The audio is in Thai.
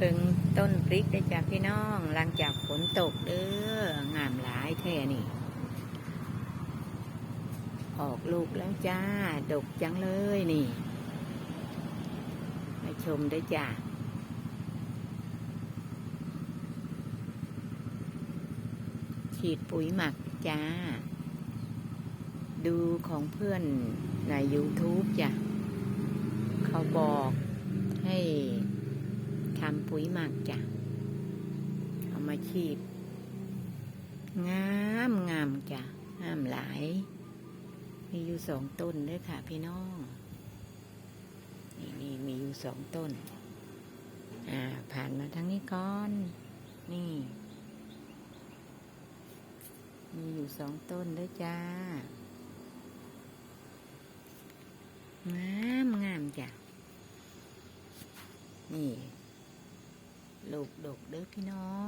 เบิงต้นพริกได้จากพี่น้องหลังจากฝนตกเด้องามหลายแท่นี่ ออกลูกแล้วจ้า ดกจังเลยนี่ มาชมได้จ้าฉีดปุ๋ยหมักจ้า ดูของเพื่อนใน YouTube จ้ะ เขาบอกให้ ทำปุ๋ยหมักจ้ะเอามาฉีดงามงามจ้ะงามหลาย มีอยู่สองต้นด้วยค่ะ พี่น้องนี่นี่มีอยู่สองต้น อ่า ผ่านมาทางนี้ก่อน นี่ มีอยู่สองต้นด้วยจ้างามงามจ้ะนี่ ลูกดกเด้อพี่น้อง